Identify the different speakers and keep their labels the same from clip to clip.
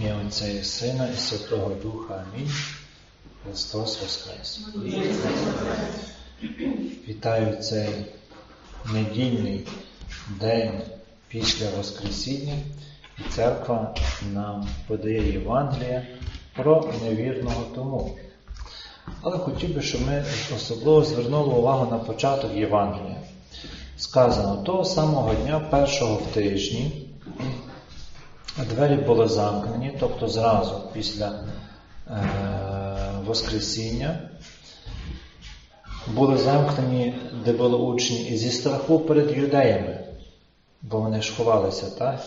Speaker 1: Ім'я Отця і Сина і Святого Духа. Амінь. Христос Воскрес. Вітаю цей недільний день після Воскресіння. І церква нам подає Євангелія про невірного тому. Але хотів би, щоб ми особливо звернули увагу на початок Євангелія. Сказано, того самого дня, першого в тижні, двері були замкнені, тобто зразу після е, Воскресіння, були замкнені, де були учні, і зі страху перед юдеями, бо вони ж ховалися, так?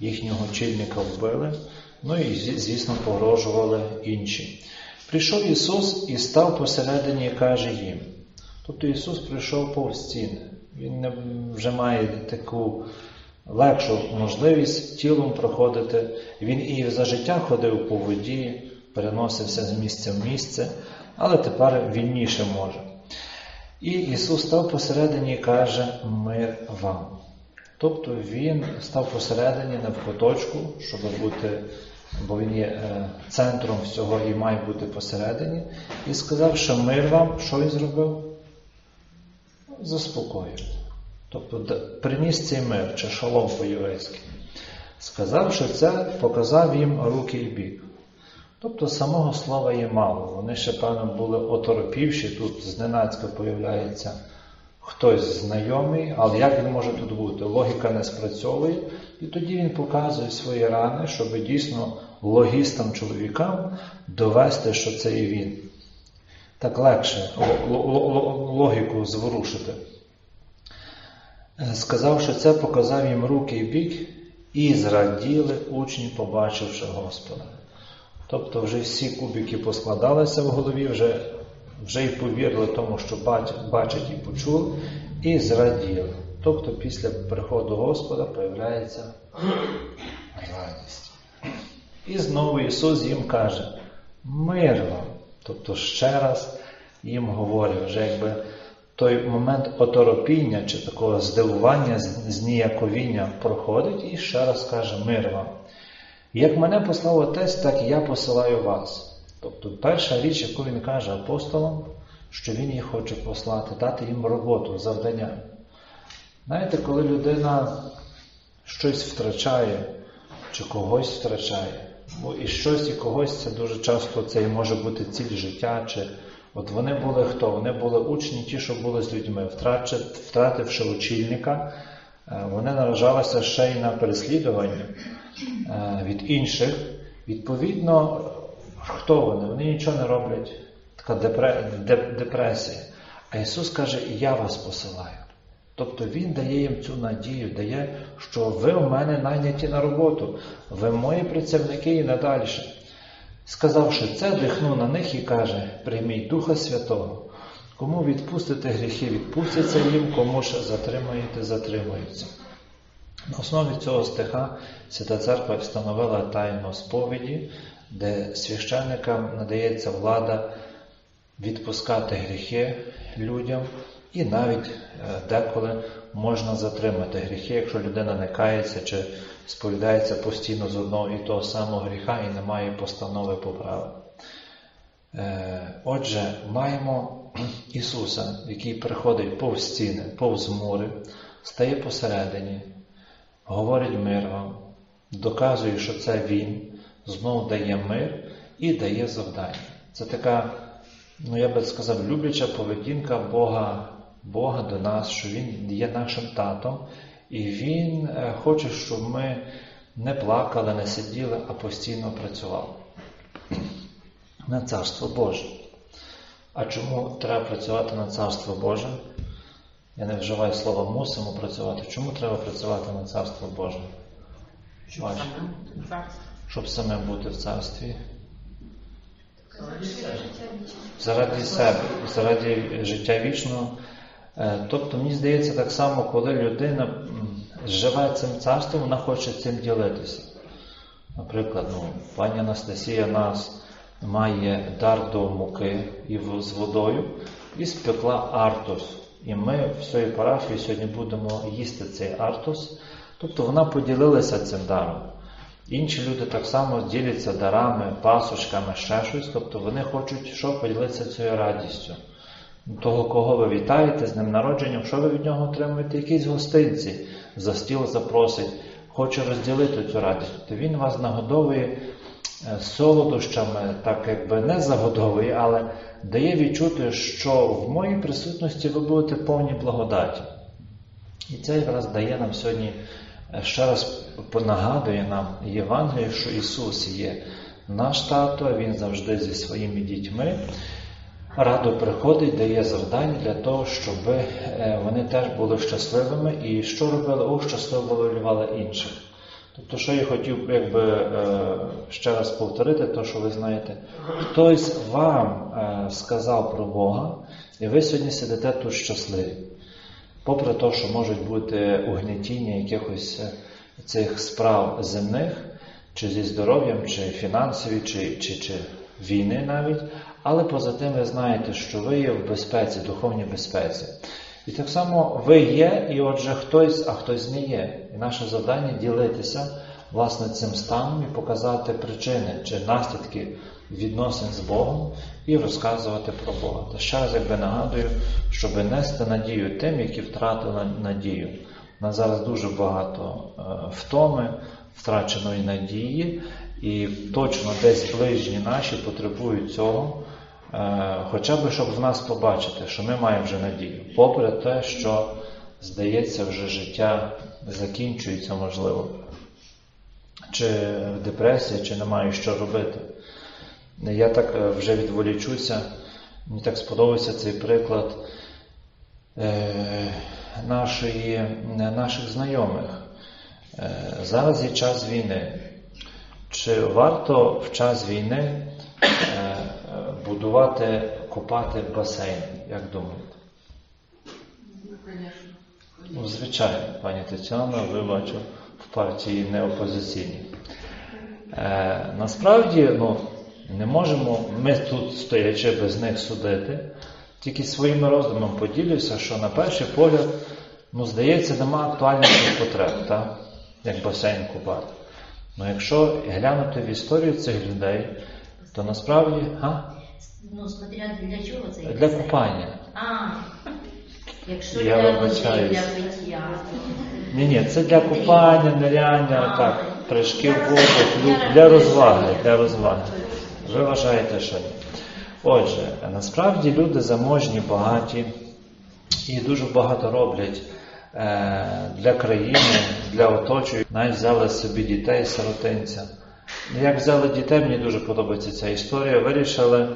Speaker 1: їхнього чільника вбили, ну і, звісно, погрожували інші. Прийшов Ісус і став посередині і каже їм. Тобто Ісус прийшов повз стіни. Він вже має таку легшу можливість тілом проходити. Він і за життя ходив по воді, переносився з місця в місце, але тепер вільніше може. І Ісус став посередині і каже мир вам. Тобто Він став посередині не в куточку, щоб бути, бо Він є центром всього і має бути посередині, і сказав, що мир вам, що він зробив? Заспокоїв. Тобто приніс цей мир, чи шалом по-єврейськи. Сказавши це, показав їм руки і бік. Тобто самого слова є мало. Вони ще, певно, були оторопівші, тут зненацька появляється хтось знайомий, але як він може тут бути? Логіка не спрацьовує, і тоді він показує свої рани, щоб дійсно логістам чоловікам довести, що це і він. Так легше логіку зворушити. Сказавши це, показав їм руки і бік, і зраділи учні, побачивши Господа. Тобто вже всі кубики поскладалися в голові, вже вже й повірили тому, що бачать і почули, і зраділи. Тобто після приходу Господа появляється радість. І знову Ісус їм каже, мир вам. Тобто ще раз їм говорить, вже якби той момент оторопіння чи такого здивування, зніяковіння проходить і ще раз каже мир вам. Як мене послав Отець, так і я посилаю вас. Тобто перша річ, яку він каже апостолам, що він їх хоче послати, дати їм роботу, завдання. Знаєте, коли людина щось втрачає, чи когось втрачає, бо і щось, і когось це дуже часто це і може бути ціль життя. чи От вони були хто? Вони були учні, ті, що були з людьми, втративши очільника, вони наражалися ще й на переслідування від інших. Відповідно, хто вони? Вони нічого не роблять. Така депресія. А Ісус каже, я вас посилаю. Тобто Він дає їм цю надію, дає, що ви у мене найняті на роботу, ви мої працівники і надалі. Сказавши це, дихнув на них і каже: Прийміть Духа Святого. Кому відпустите гріхи, відпустяться їм, кому ж затримаєте, затримуються. На основі цього стиха Свята Церква встановила тайну сповіді, де священникам надається влада відпускати гріхи людям, і навіть деколи можна затримати гріхи, якщо людина не кається чи сповідається постійно з одного і того самого гріха і не має постанови поправи. Отже, маємо Ісуса, який приходить повз стіни, повз мури, стає посередині, говорить мир вам, доказує, що це Він, знову дає мир і дає завдання. Це така, ну я би сказав, любляча поведінка Бога, Бога до нас, що Він є нашим татом, і Він хоче, щоб ми не плакали, не сиділи, а постійно працювали на Царство Боже. А чому треба працювати на Царство Боже? Я не вживаю слова мусимо працювати. Чому треба працювати на Царство Боже?
Speaker 2: Щоб самим бути в царстві.
Speaker 1: Щоб саме бути в царстві. Заради себе, заради життя вічного. Тобто, мені здається, так само, коли людина живе цим царством, вона хоче цим ділитися. Наприклад, ну, пані Анастасія нас має дар до муки і з водою і спекла артус. І ми в своїй парафії сьогодні будемо їсти цей артус. Тобто вона поділилася цим даром. Інші люди так само діляться дарами, пасочками, ще щось, тобто вони хочуть що поділитися цією радістю. Того, кого ви вітаєте з ним народженням, що ви від нього отримуєте? Якісь гостинці, за стіл запросить, хоче розділити цю радість. То він вас нагодовує е, солодощами, так якби не загодовує, але дає відчути, що в моїй присутності ви будете повні благодаті. І це якраз дає нам сьогодні е, ще раз нагадує нам Євангеліє, що Ісус є наш тато, Він завжди зі своїми дітьми. Радо приходить, дає завдання для того, щоб е, вони теж були щасливими і що робили? О, щасливо волювали інших. Тобто, що я хотів якби, е, ще раз повторити, то що ви знаєте, хтось вам е, сказав про Бога, і ви сьогодні сидите тут щасливі. Попри те, що можуть бути угнетіння якихось цих справ земних, чи зі здоров'ям, чи фінансові, чи, чи, чи війни навіть, але поза тим ви знаєте, що ви є в безпеці, духовній безпеці. І так само ви є, і отже, хтось, а хтось не є. І наше завдання ділитися власне цим станом і показати причини чи наслідки відносин з Богом і розказувати про Бога. Та ще раз якби нагадую, щоб нести надію тим, які втратили надію. У нас зараз дуже багато е, втоми, втраченої надії, і точно десь ближні наші потребують цього. Е, Хоча б щоб в нас побачити, що ми маємо вже надію, попри те, що здається, вже життя закінчується, можливо, чи в депресії, чи немає що робити. Я так е, вже відволічуся, мені так сподобався цей приклад е, нашої, наших знайомих. Зараз є час війни. Чи варто в час війни будувати, копати басейн, як думаєте? Ну, звичайно, пані Тетяна, ви бачу, в партії не опозиційній. Е, насправді, ну, не можемо ми тут, стоячи без них судити, тільки своїми роздумами поділюся, що на перший погляд, ну, здається, нема актуальних потреб, так? як басейн купати. Ну, якщо глянути в історію цих людей, то насправді а?
Speaker 3: Ну, смотря для чого це
Speaker 1: для купання.
Speaker 3: А, якщо
Speaker 1: Я
Speaker 3: для
Speaker 1: вибачаюсь.
Speaker 3: для пиття.
Speaker 1: Ні, ні, це для купання, ниряння,
Speaker 3: А.
Speaker 1: так, прыжки в воду, для- для розваги, для розваги. Ви вважаєте, що ні. Отже, насправді люди заможні, багаті і дуже багато роблять для країни, для оточуючих. Навіть взяли собі дітей, сиротинця. Ну, Як взяли дітей, мені дуже подобається ця історія. Вирішили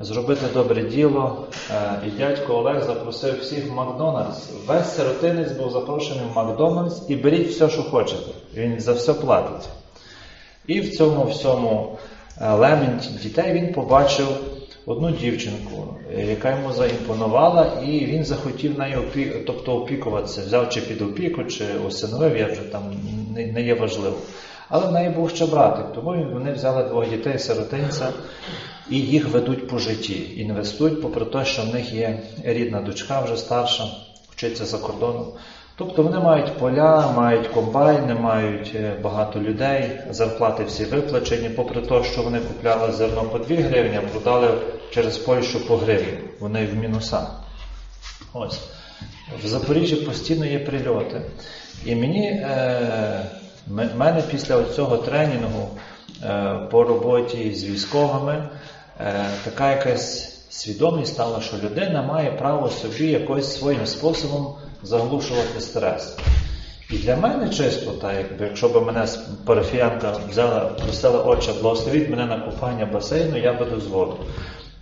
Speaker 1: зробити добре діло. е, І дядько Олег запросив всіх в Макдональдс. Весь сиротинець був запрошений в Макдональдс і беріть все, що хочете. Він за все платить. І в цьому всьому е, лементі дітей він побачив одну дівчинку, е, яка йому заімпонувала, і він захотів нею тобто опікуватися, взяв чи під опіку, чи усиновив, я вже там не, не є важливо. Але в неї був ще братик, тому вони взяли двох дітей сиротинця і їх ведуть по житті, інвестують, попри те, що в них є рідна дочка вже старша, вчиться за кордоном. Тобто вони мають поля, мають комбайни, мають е, багато людей, зарплати всі виплачені, попри те, що вони купляли зерно по 2 гривні, а продали через Польщу по гривні. Вони в мінусах. Ось. В Запоріжжі постійно є прильоти. І мені, е, мене після цього тренінгу е, по роботі з військовими е, така якась свідомість стала, що людина має право собі якось своїм способом заглушувати стрес. І для мене чисто, так, якби, якщо б мене парафіянка взяла, просила отче, благословіть мене на купання басейну, я би дозволив.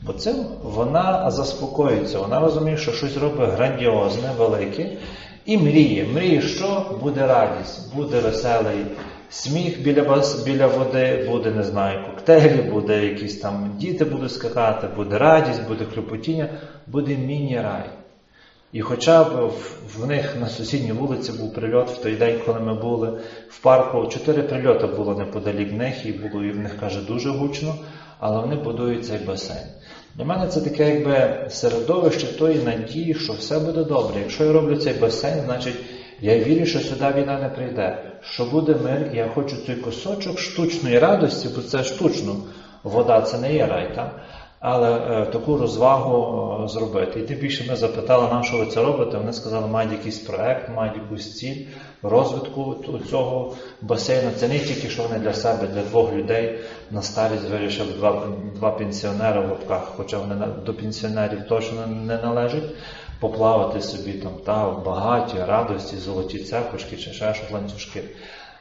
Speaker 1: Бо цим вона заспокоїться, вона розуміє, що щось робить грандіозне, велике, і мріє. Мріє, що буде радість, буде веселий сміх біля, бас, біля води, буде, не знаю, коктейлі, буде якісь там діти будуть скакати, буде радість, буде хлюпотіння, буде міні-рай. І хоча б в, них на сусідній вулиці був прильот в той день, коли ми були в парку, чотири прильоти було неподалік них, і було і в них каже дуже гучно, але вони будують цей басейн. Для мене це таке якби середовище тої надії, що все буде добре. Якщо я роблю цей басейн, значить я вірю, що сюди війна не прийде. що буде мир, і я хочу цей кусочок штучної радості, бо це штучно. Вода це не є рай, так? Але е, таку розвагу е, зробити. І тим більше ми запитали, на що ви це робите. Вони сказали, мають якийсь проект, мають якусь ціль розвитку цього басейну. Це не тільки що вони для себе, для двох людей на старість вирішили два, два пенсіонери в лапках, хоча вони до пенсіонерів точно не належать. Поплавати собі там та в багаті, радості, золоті цепочки чи ще щось ланцюжки.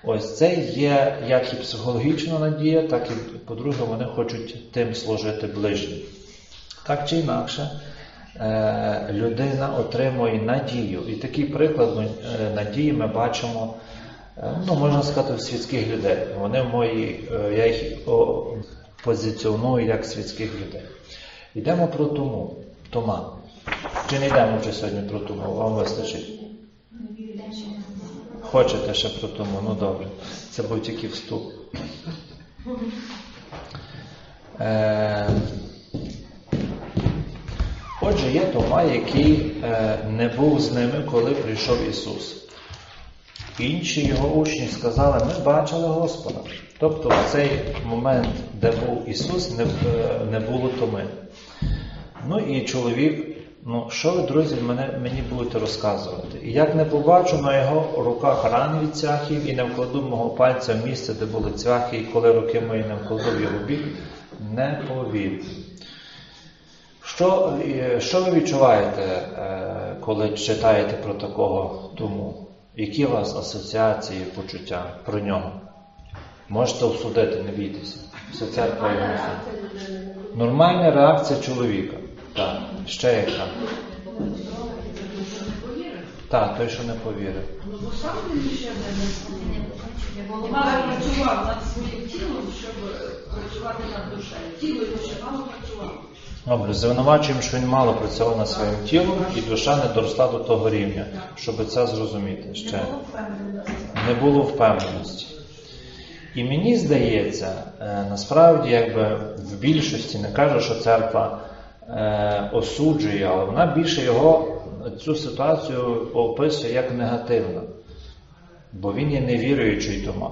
Speaker 1: Ось це є як і психологічна надія, так і, по-друге, вони хочуть тим служити ближнім. Так чи інакше, е, людина отримує надію. І такий приклад е, надії ми бачимо, е, ну, можна сказати, в світських людей. Вони мої, я їх позиціоную як світських людей. Йдемо про тому, Тома. Чи не йдемо вже сьогодні про тому? Вам вистачить? Хочете ще про тому? Ну добре. Це був тільки вступ. Е, Отже, є Тома, який е, не був з ними, коли прийшов Ісус. Інші його учні сказали, ми бачили Господа. Тобто в цей момент, де був Ісус, не, е, не було Томи. Ну і чоловік, ну що ви, друзі, мене, мені будете розказувати? І як не побачу на його руках ран від цвяхів і не вкладу мого пальця в місце, де були цвяхи, і коли руки мої не вкладу в його бік, не повірю. Що, е, що ви відчуваєте, е, коли читаєте про такого тому? Які у вас асоціації, почуття про нього? Можете осудити, не бійтеся. Осудить. Нормальна реакція чоловіка. Так. Ще яка? Так, той, що не повірив.
Speaker 2: Ну, бо сам він ще не мало працював над своїм тілом, щоб працювати над душею. Тіло його ще мало працювало.
Speaker 1: Добре, звинувачуємо, що він мало працював над своїм тілом, і душа не доросла до того рівня, щоб це зрозуміти ще. Не було впевненості. І мені здається, е, насправді, якби в більшості не кажу, що церква е, осуджує, але вона більше його цю ситуацію описує як негативну, бо він є невіруючий Тома.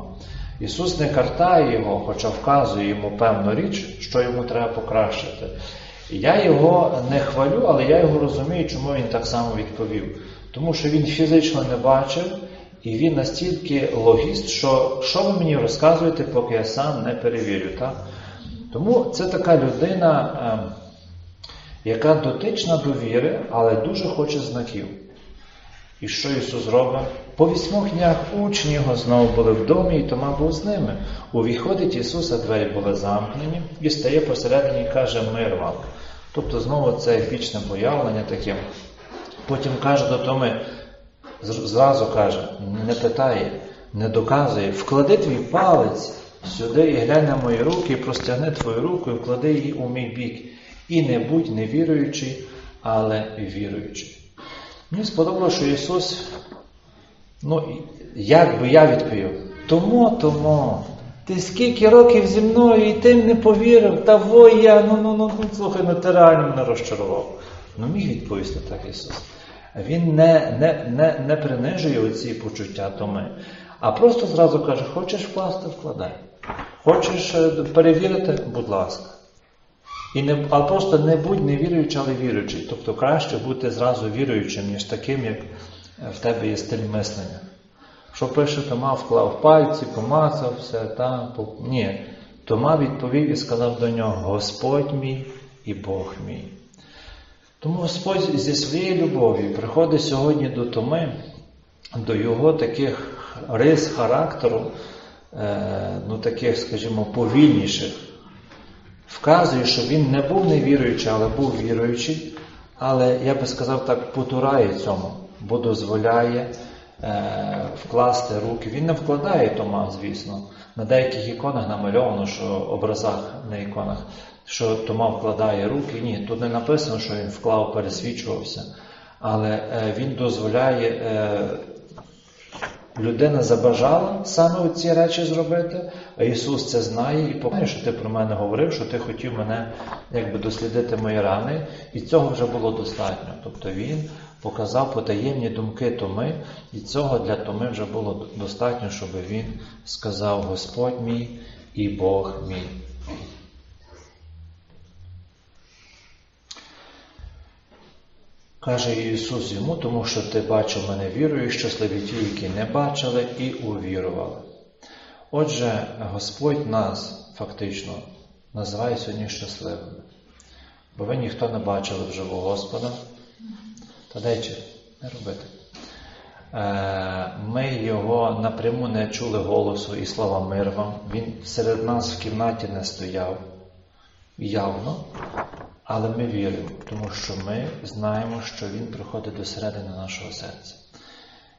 Speaker 1: Ісус не картає його, хоча вказує йому певну річ, що йому треба покращити. Я його не хвалю, але я його розумію, чому він так само відповів. Тому що він фізично не бачив, і він настільки логіст, що що ви мені розказуєте, поки я сам не перевірю. Так? Тому це така людина, е, яка дотична до віри, але дуже хоче знаків. І що Ісус робить? По вісьмох днях учні його знову були в домі, і Тома був з ними. Увіходить Ісус, а двері були замкнені, і стає посередині і каже мир вам. Тобто знову це епічне появлення таке. Потім каже до Томи, зразу каже, не питає, не доказує, вклади твій палець сюди і глянь на мої руки, і простягни твою руку і вклади її у мій бік. І не будь невіруючий, але віруючий. Мені сподобалося, що Ісус, ну, як би я відповів, тому, тому, ти скільки років зі мною і ти не повірив, та во я, ну, ну, ну, ну, слухай, ну ти реально мене розчарував. Ну міг відповісти так Ісус. Він не, не, не, не принижує оці почуття томи, а просто зразу каже, хочеш вкласти, вкладай. Хочеш е, перевірити, будь ласка. І не, а просто не будь невіруючий, але віруючий. Тобто краще бути зразу віруючим, ніж таким, як е, в тебе є стиль мислення. Що пише Тома, вклав пальці, помацав все, та, по... ні. Тома відповів і сказав до нього: Господь мій і Бог мій. Тому Господь зі своєю любов'ю приходить сьогодні до Томи, до його таких рис характеру, е, ну таких, скажімо, повільніших вказує, що він не був невіруючий, але був віруючий, але я би сказав так, потурає цьому, бо дозволяє е, вкласти руки. Він не вкладає Тома, звісно. На деяких іконах намальовано, що образах на іконах, що Тома вкладає руки. Ні, тут не написано, що він вклав, пересвідчувався, але е, він дозволяє. Е, Людина забажала саме ці речі зробити, а Ісус це знає і показує, що ти про мене говорив, що ти хотів мене якби дослідити мої рани, і цього вже було достатньо. Тобто Він показав потаємні думки Томи, і цього для Томи вже було достатньо, щоб він сказав Господь мій і Бог мій. Каже Ісус йому, тому що ти бачив мене вірою, щасливі ті, які не бачили і увірували. Отже, Господь нас фактично називає сьогодні щасливими, бо ви ніхто не бачили вживу Господа, та дечі не робити. Е, Ми його напряму не чули голосу і слова мир вам. Він серед нас в кімнаті не стояв явно, але ми віримо, тому що ми знаємо, що Він приходить до середини нашого серця.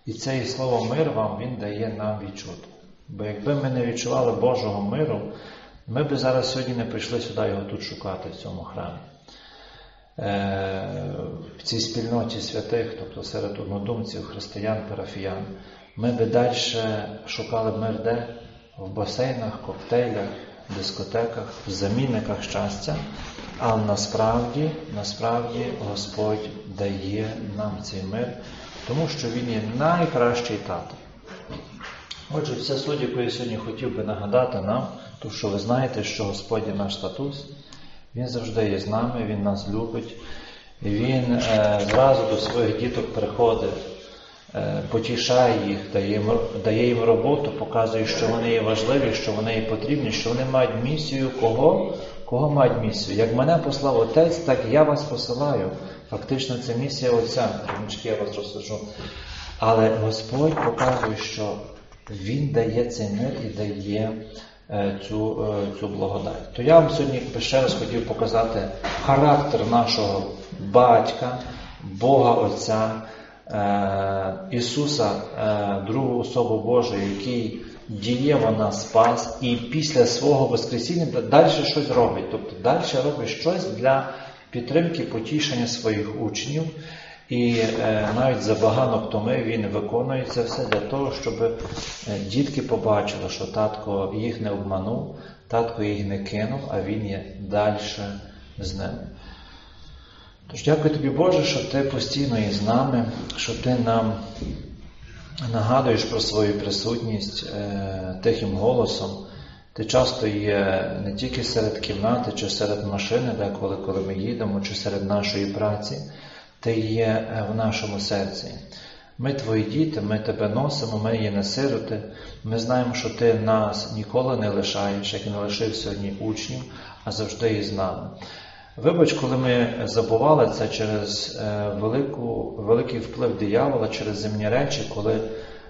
Speaker 1: І це і слово мир вам Він дає нам відчути. Бо якби ми не відчували Божого миру, ми би зараз сьогодні не прийшли сюди його тут шукати в цьому храмі. Е, В цій спільноті святих, тобто серед однодумців, християн, парафіян, ми би далі шукали мир де? В басейнах, коктейлях, дискотеках, в замінниках щастя. Але насправді, насправді Господь дає нам цей мир, тому що Він є найкращий тато. Отже, вся суть, яку я сьогодні хотів би нагадати нам, то що ви знаєте, що Господь є наш статус, Він завжди є з нами, Він нас любить, Він е, зразу до своїх діток приходить, е, потішає їх, дає дає їм роботу, показує, що вони є важливі, що вони є потрібні, що вони мають місію кого? Кого мають місію? Як мене послав Отець, так я вас посилаю. Фактично, це місія Отця. Тримочки я вас розсуджу. Але Господь показує, що Він дає цей мир і дає е, цю, е, цю благодать. То я вам сьогодні ще раз хотів показати характер нашого батька, Бога Отця, е, Ісуса, другу особу Божу, який дієво нас спас, і після свого Воскресіння далі щось робить. Тобто далі робить щось для підтримки, потішення своїх учнів. І е, навіть забаганок Томи він виконує це все для того, щоб е, дітки побачили, що татко їх не обманув, татко їх не кинув, а він є далі з ними. Тож дякую тобі, Боже, що ти постійно є з нами, що ти нам нагадуєш про свою присутність е, тихим голосом. Ти часто є не тільки серед кімнати, чи серед машини, деколи, коли ми їдемо, чи серед нашої праці, ти є е, в нашому серці. Ми твої діти, ми тебе носимо, ми є не сироти. Ми знаємо, що ти нас ніколи не лишаєш, як і не лишив сьогодні учнів, а завжди є з нами. Вибач, коли ми забували це через е, велику, великий вплив диявола, через земні речі, коли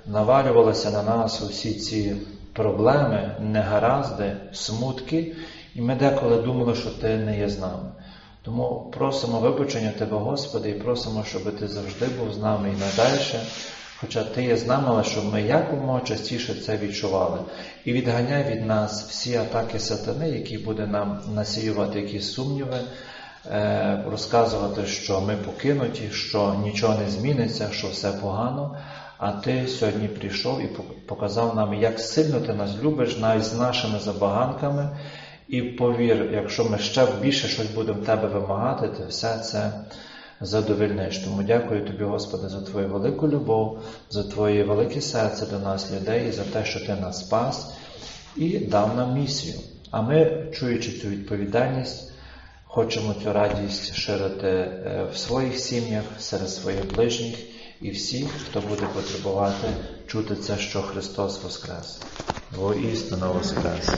Speaker 1: навалювалися на нас усі ці проблеми, негаразди, смутки, і ми деколи думали, що ти не є з нами. Тому просимо вибачення Тебе, Господи, і просимо, щоб Ти завжди був з нами і надальше, хоча Ти є з але щоб ми якомога частіше це відчували. І відганяй від нас всі атаки сатани, які буде нам насіювати якісь сумніви, е, розказувати, що ми покинуті, що нічого не зміниться, що все погано. А ти сьогодні прийшов і показав нам, як сильно ти нас любиш, навіть з нашими забаганками. І повір, якщо ми ще більше щось будемо в тебе вимагати, ти все це задовольниш. Тому дякую тобі, Господи, за твою велику любов, за твоє велике серце до нас, людей, за те, що ти нас спас і дав нам місію. А ми, чуючи цю відповідальність, хочемо цю радість ширити е, в своїх сім'ях, серед своїх ближніх і всіх, хто буде потребувати чути це, що Христос Воскрес. Воістину Воскрес.